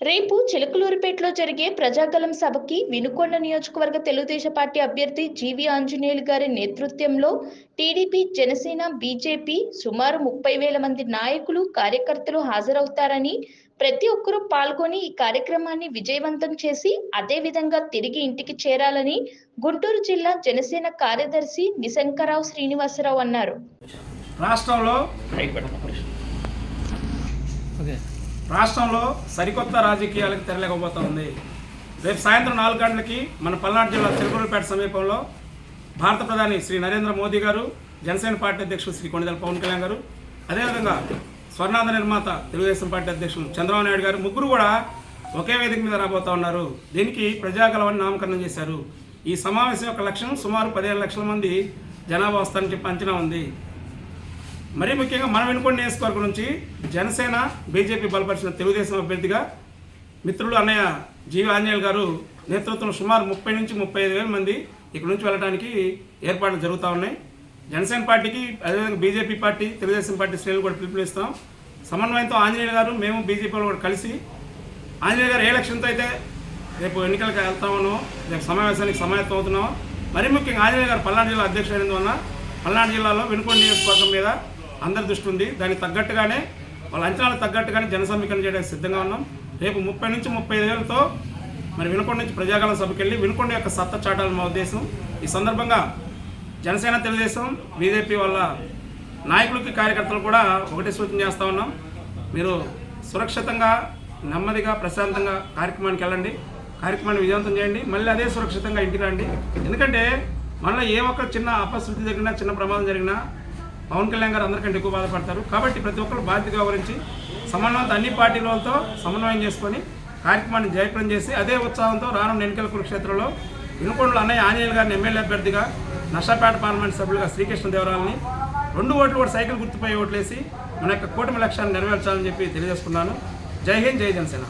రేపు చిలకలూరుపేటలో జరిగే ప్రజాగలం సభకి వినుకొండ నియోజకవర్గ తెలుగుదేశం పార్టీ అభ్యర్థి జీవి ఆంజనేయులు గారి నేతృత్వంలో టీడీపీ జనసేన బీజేపీ సుమారు ముప్పై వేల మంది నాయకులు కార్యకర్తలు హాజరవుతారని ప్రతి ఒక్కరూ పాల్గొని ఈ కార్యక్రమాన్ని విజయవంతం చేసి అదే విధంగా తిరిగి ఇంటికి చేరాలని గుంటూరు జిల్లా జనసేన కార్యదర్శి నిశంకరావు శ్రీనివాసరావు అన్నారు. రాష్ట్రంలో ఓకే రాష్ట్రంలో సరికొత్త రాజకీయాలకు తెరలేకపోతా ఉంది. రేపు సాయంత్రం నాలుగు గంటలకి మన పల్నాడు జిల్లా తిరుపతిపేట సమీపంలో భారత ప్రధాని శ్రీ నరేంద్ర మోదీ గారు జనసేన పార్టీ అధ్యక్షులు శ్రీ కొణిదెల పవన్ కళ్యాణ్ గారు అదేవిధంగా స్వర్ణాంధ్ర నిర్మాత తెలుగుదేశం పార్టీ అధ్యక్షులు చంద్రబాబు నాయుడు గారు ముగ్గురు కూడా ఒకే వేదిక మీద రాబోతా ఉన్నారు. దీనికి ప్రజాగలవని నామకరణం చేశారు. ఈ సమావేశం యొక్క లక్ష్యం సుమారు పదిహేను లక్షల మంది జనాభా వస్తారని చెప్పి అంచనా ఉంది. మరీ ముఖ్యంగా మన వెనుకొండ నియోజకవర్గం నుంచి జనసేన బీజేపీ బలపరిచిన తెలుగుదేశం అభ్యర్థిగా మిత్రులు అన్నయ్య జీవి ఆంజనేయులు గారు నేతృత్వంలో సుమారు ముప్పై నుంచి ముప్పై ఐదు వేల మంది ఇక్కడ నుంచి వెళ్ళడానికి ఏర్పాట్లు జరుగుతూ ఉన్నాయి. జనసేన పార్టీకి అదేవిధంగా బీజేపీ పార్టీ తెలుగుదేశం పార్టీ శ్రేణులు కూడా పిలుపునిస్తాం. సమన్వయంతో ఆంజనేయులు గారు మేము బీజేపీలో కూడా కలిసి ఆంజనేయ గారు ఏ లక్ష్యంతో అయితే రేపు ఎన్నికలకు వెళ్తామనో రేపు సమావేశానికి సమాయత్తం అవుతున్నామో మరీ ముఖ్యంగా ఆంజనేయులు గారు పల్నాడు జిల్లా అధ్యక్షుడైనందువల్ల పల్నాడు జిల్లాలో వెనుకొండ నియోజకవర్గం మీద అందరి దృష్టి ఉంది. దానికి తగ్గట్టుగానే వాళ్ళ అంచనాలకు తగ్గట్టుగానే జన సమీకరణ చేయడానికి సిద్ధంగా ఉన్నాం. రేపు ముప్పై నుంచి ముప్పై ఐదు వేలతో మరి వినుకొండ నుంచి ప్రజాగాలం సభకి వెళ్ళి వినుకొండ యొక్క సత్తా చాటాలని మా ఉద్దేశం. ఈ సందర్భంగా జనసేన తెలుగుదేశం బీజేపీ వాళ్ళ నాయకులకి కార్యకర్తలు కూడా ఒకటే సూచన చేస్తూ ఉన్నాం. మీరు సురక్షితంగా నెమ్మదిగా ప్రశాంతంగా కార్యక్రమానికి వెళ్ళండి. కార్యక్రమాన్ని విజయవంతం చేయండి. మళ్ళీ అదే సురక్షితంగా ఇంటికి రండి. ఎందుకంటే మనలో ఏ ఒక్క చిన్న అపశృతి జరిగినా చిన్న ప్రమాదం జరిగినా పవన్ కళ్యాణ్ గారు అందరికంటే ఎక్కువ బాధపడతారు. కాబట్టి ప్రతి ఒక్కరు బాధ్యత గౌరవించి సమన్వయంతో అన్ని పార్టీలతో సమన్వయం చేసుకొని కార్యక్రమాన్ని జయప్రం చేసి అదే ఉత్సాహంతో రానున్న ఎన్నికల కురుక్షేత్రంలో వినుకొండలో అన్నయ్య ఆంజనేయులు గారిని ఎమ్మెల్యే అభ్యర్థిగా నర్సాపేట పార్లమెంట్ సభ్యులుగా శ్రీకృష్ణదేవరాలని రెండు ఓట్లు కూడా సైకిల్ గుర్తుపై ఓట్లేసి మన యొక్క కూటమి లక్ష్యాన్ని నెరవేర్చాలని చెప్పి తెలియజేసుకున్నాను. జై హింద్ జై జనసేన.